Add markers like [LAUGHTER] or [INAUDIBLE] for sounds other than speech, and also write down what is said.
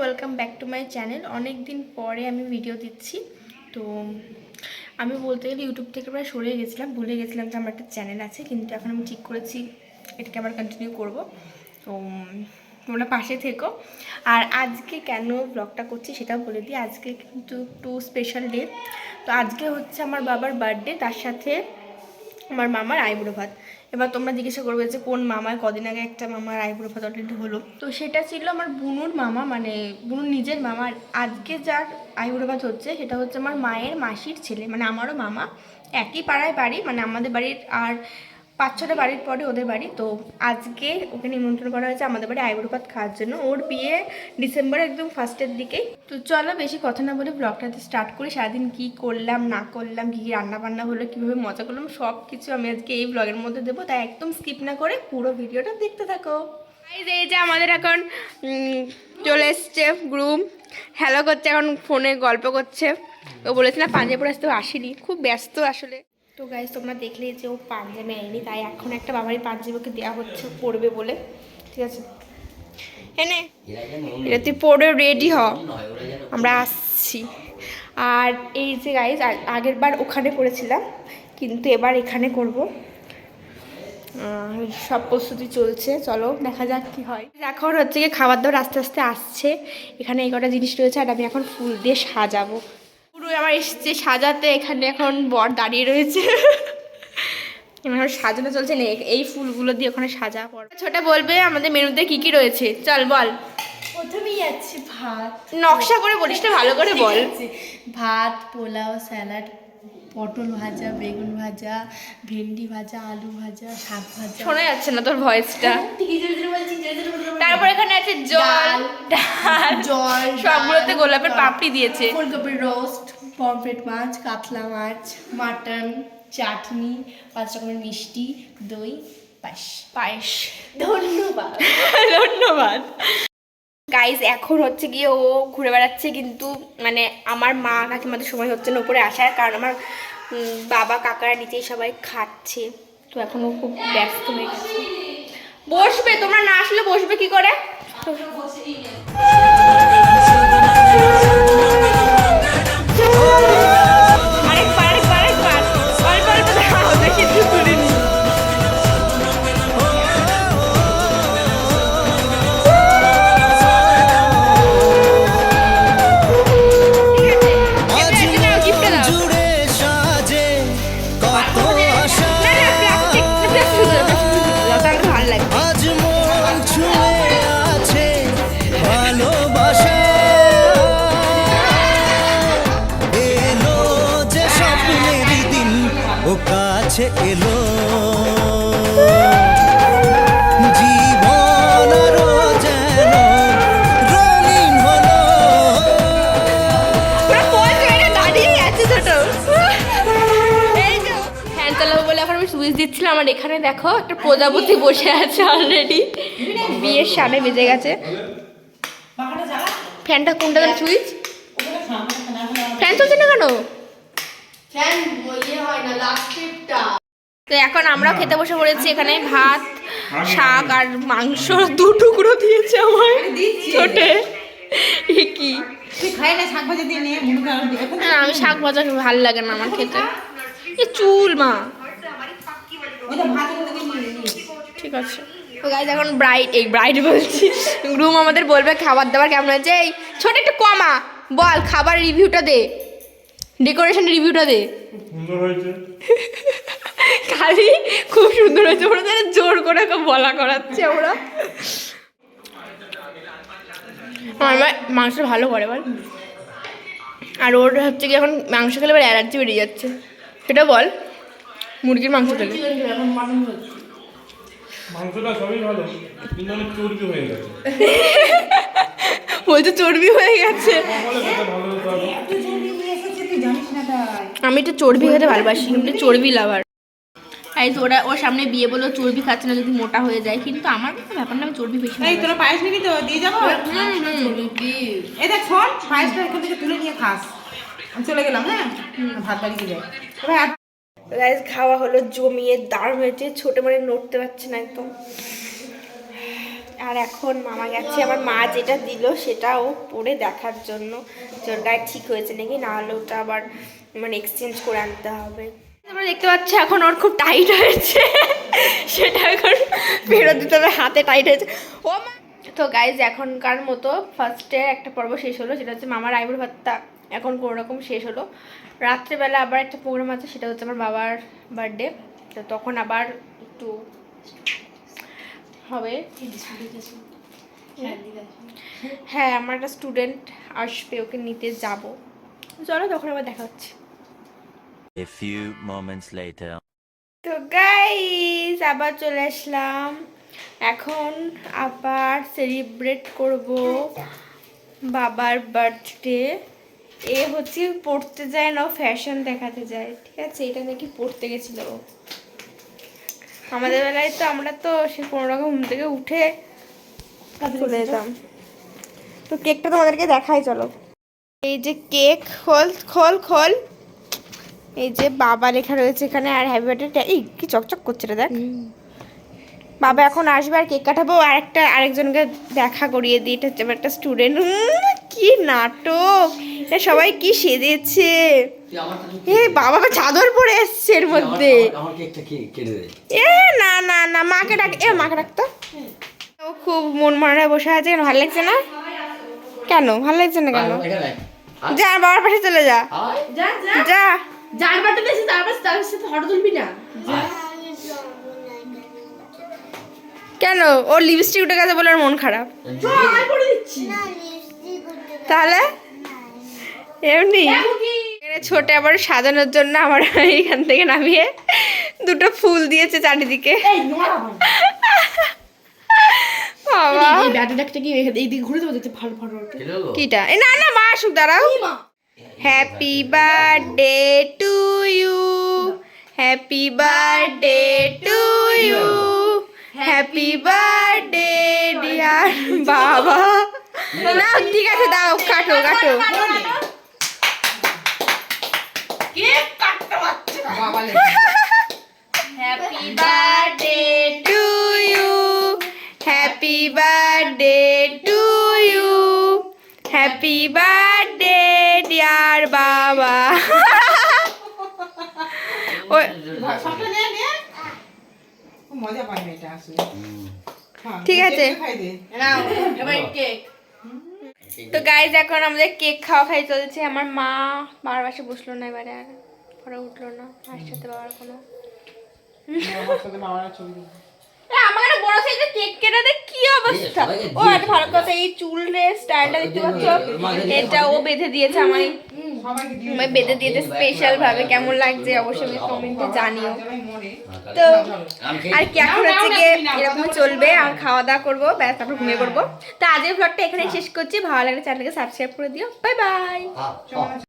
Welcome back to my channel অনেক দিন পরে আমি ভিডিও দিচ্ছি। তো আমি বলতে গেলে ইউটিউব থেকে প্রায় সরে গেছিলাম, ভুলে গেছিলাম যে আমার একটা চ্যানেল আছে, কিন্তু এখন আমি ঠিক করেছি, এটাকে আবার কন্টিনিউ করব। তো তোমরা পাশে থেকো। আর আজকে কেন ব্লগটা করছি সেটা বলে দিই। আজকে কিন্তু একটু স্পেশাল ডে তো আজকে হচ্ছে আমার বাবার বার্থডে তার সাথে আমার মামার আইবুড়ো ভাত এবার তোমরা জিজ্ঞাসা করবে যে কোন মামায়, কদিন আগে একটা মামার আইবুড়ো ভাত অলরেডি হলো। তো সেটা ছিল আমার বুনুর মামা মানে বুনুর নিজের মামা। আর আজকে যার আইবুড়ো ভাত হচ্ছে, সেটা হচ্ছে আমার মায়ের মাসির ছেলে মানে আমারও মামা। একই পাড়ায় বাড়ি মানে আমাদের বাড়ির আর পাঁচ ছটা বাড়ির পরে ওদের বাড়ি। তো আজকে ওকে নিমন্ত্রণ করা হয়েছে আমাদের বাড়ি আইবুড়ো খাওয়ার জন্য। ওর বিয়ে ডিসেম্বর একদম ফার্স্টের দিকেই। তো চলো বেশি কথা না বলে ব্লগটাতে স্টার্ট করি। সারাদিন কি করলাম, না করলাম, কী কী রান্না বান্না হলো, কীভাবে মজা করলাম সব কিছু আমি আজকে এই ব্লগের মধ্যে দেবো। তাই একদম স্কিপ না করে পুরো ভিডিওটা দেখতে থাকো। এই যে আমাদের এখন চলে এসছে গ্রুম হ্যালো করছে, এখন ফোনে গল্প করছে। ও বলেছে না, পাঞ্জাবি আসতে আসেনি। খুব ব্যস্ত আসলে। তো গাইজ তোমরা দেখলে যে ও পাঞ্জাবি আনেনি তাই এখন একটা বাবারই পাঞ্জাবি ওকে দেওয়া হচ্ছে পড়বে বলে। ঠিক আছে? এনে এটা তুই পড়ে রেডি হ। আমরা আসছি। আর এই যে গাইজ আগের বার ওখানে করেছিলাম কিন্তু এবার এখানে করব। সব প্রস্তুতি চলছে, চলো দেখা যাক কি হয়। এখন হচ্ছে কি খাবার দাবার আস্তে আস্তে আসছে। এখানে এই কটা জিনিস রয়েছে, আর আমি এখন ফুল দিয়ে সাজাবো। পুরো আমার এসছে সাজাতে এখানে এখন বর দাঁড়িয়ে রয়েছে। আমার সাজানো চলছে না এই- ফুলগুলো দিয়ে ওখানে সাজা পড় ছোটা বলবে আমাদের মেনুতে কি কি রয়েছে? চল বল। প্রথমেই যাচ্ছি ভাত। নকশা করে বলিস না ভালো করে বল। ভাত পোলাও স্যালাড পটল ভাজা বেগুন ভাজা ভেন্ডি ভাজা আলু ভাজা শাক ভাজা। শোনা যাচ্ছে না তোর ভয়েসটা। বলছি। তারপর এখানে আছে জল ডাল জল সবগুলোতে গোলাপের পাপড়ি দিয়েছে। ফুলকপির রোস্ট পমফ্রেট মাছ কাতলা মাছ মাটন চাটনি পাঁচ রকমের মিষ্টি দই পায়েস। পায়েস। ধন্যবাদ। [LAUGHS] ধন্যবাদ। গাইজ এখন হচ্ছে গিয়ে ও ঘুরে বেড়াচ্ছে কিন্তু মানে আমার মা কাকিমাদের সময় হচ্ছে না উপরে আসার কারণ আমার বাবা কাকারা নিচেই সবাই খাচ্ছে। তো এখন ও খুব ব্যস্ত হয়ে গেছে। বসবে তোমরা না আসলে বসবে কি করে? এখন আমি সুইচ দিচ্ছিলাম আমার এখানে দেখো একটা প্রজাপতি বসে আছে অলরেডি বিয়ের সামনে বেজে গেছে। ফ্যানটা কোনটা সুইচ? ফ্যান চলছে না কেন? ফ্যান ইয়ে হয় না লাস্টেরটা তো এখন আমরাও খেতে বসে পড়েছি এখানে। ভাত শাক আর মাংস দু টুকরো দিয়েছে আমার ছোটে। কি? আমি শাক ভাজা ভালো লাগে না আমার খেতে। এ চুল মা। ঠিক আছে। তো গাইজ এখন ব্রাইড এই ব্রাইড বলছি। গ্রুম আমাদের বলবে খাবার দাবার কেমন হয়েছে? এই ছোট একটু কমা। বল খাবার রিভিউটা দে। ডেকোরেশন রিভিউটা দে। সুন্দর হয়েছে। [LAUGHS] খালি খুব সুন্দর হয়েছে। ওরা যেন জোর করে বলা করাচ্ছে ওরা। আমার মাংস ভালো করে বল। আর ওর হচ্ছে কি এখন মাংস খেলে এবার অ্যালার্জি বেরিয়ে যাচ্ছে। সেটা বল। মুরগির মাংস খেলে। মাংসটা সবই ভালো কিন্তু অনেক চর্বি হয়ে গেছে। [LAUGHS] বলছে চর্বি হয়ে গেছে। আমি একটু চর্বি খেতে ভালোবাসি আমি চর্বি লাভার তাই তো ওরা ওর সামনে বিয়ে বলে ও চর্বি খাচ্ছে না যদি মোটা হয়ে যায়। কিন্তু আমার কোনো ব্যাপার না আমি চর্বি বেশি এই তোরা পায়েস নিবি তো? দিয়ে যাব। এই দেখ শোন পায়েসটা এখান থেকে তুলে নিয়ে খাস। আমি চলে গেলাম হ্যাঁ? ভাত বাড়িতে যাই। রাইস খাওয়া হলো জমিয়ে দাঁড় হয়েছে ছোটো মানে নড়তে পারছে না একদম। আর এখন মামা গেছে আমার মা যেটা দিল সেটাও পরে দেখার জন্য। ওর গায়ে ঠিক হয়েছে নাকি? না হলে ওটা আবার মানে এক্সচেঞ্জ করে আনতে হবে। তোমরা দেখতে পাচ্ছ, এখন ওর খুব টাইট হয়েছে। সেটা এখন ফেরত দিতে হবে, হাতে টাইট হয়েছে। ও তো গাইজ এখনকার মতো ফার্স্টে একটা পর্ব শেষ হলো, সেটা হচ্ছে মামার আইবুড়ো ভাতটা এখন কোনো রকম শেষ হলো। রাত্রেবেলা আবার একটা প্রোগ্রাম আছে, সেটা হচ্ছে আমার বাবার বার্থডে তো তখন আবার একটু হবে। হ্যাঁ আমার একটা স্টুডেন্ট আসবে, ওকে নিতে যাব। চলো, তখন আবার দেখা হচ্ছে। A few moments later. তো গাইস আবার চলে আসলাম। এখন আবার সেলিব্রেট করব বাবার বার্থডে এ হচ্ছে পড়তে যায় না ফ্যাশন দেখাতে যায়। ঠিক আছে এটা নাকি পড়তে গেছিল। আমাদের বেলায় তো আমরা তো সে কোনো রকম ঘুম থেকে উঠে চলে যেতাম। তো কেকটা তোমাদেরকে দেখাই চলো। এই যে কেক খোল খোল খোল। এই যে বাবা লেখা রয়েছে এখানে আর হ্যাপি বার্থডে এই কি চকচক করছে রে দেখ। বাবা এখন আসবে আর কেক কাটাবো আর একটা আরেকজনকে দেখা করিয়ে দিই এটা হচ্ছে একটা স্টুডেন্ট কি নাটক। এটা সবাই কি সেজেছে। এ বাবা চাদর পরে এসছে এর মধ্যে। আমার কেকটা কে কেটে দে। এ না না না মাকে ডাক এ মাকে ডাকতো ও খুব মন মরায় বসে আছে কেন ভালো লাগছে না? কেন ভালো লাগছে না কেন? যা বাবার পাশে চলে যা। যা। যার বার্থডে দিয়েছে তার পাশে তার সাথে ফটো তুলবি না কেন ওর লিপস্টিক উঠে গেছে বলে মন খারাপ তাহলে এমনি ছোট আবার সাজানোর জন্য আমার এখান থেকে নামিয়ে দুটো ফুল দিয়েছে চারিদিকে বাবা কি ঘুরে দেবো ভালো ওঠে কেটে না না মা আসুক দাঁড়াও happy birthday to you happy birthday to you happy birthday dear বাবা না ঠিক আছে দাও কাটো কাটো বাবা লে। Happy birthday to you happy birthday to you happy birthday dear বাবা। [LAUGHS] ঠিক আছে। কেক খাই দে নাও তো গাইজ এখন আমাদের কেক খাওয়া খাই চলছে। আমার মা বাবার পাশে বসল না এবারে আর। পরে উঠল না। আর সাথে বাবার কোনো আমার ছবি আমার একটা বড় সাইজের কেক কেটে দেখ কি অবস্থা? ও আর ভালো কথা এই চুলের স্টাইলটা দেখতে পাচ্ছ? এটা ও বেঁধে দিয়েছে আমায়। আমায় বেঁধে দিয়েছে স্পেশাল ভাবে। কেমন লাগছে অবশ্যই কমেন্টে জানিও। তো আর কি এখন হচ্ছে গিয়ে এরকম চলবে আর খাওয়া দাওয়া করব ব্যাস তারপর ঘুমিয়ে পড়ব। তো আজকের ভ্লগটা এখানে শেষ করছি ভালো লাগলে চ্যানেলকে সাবস্ক্রাইব করে দিও। বাই বাই খেয়ে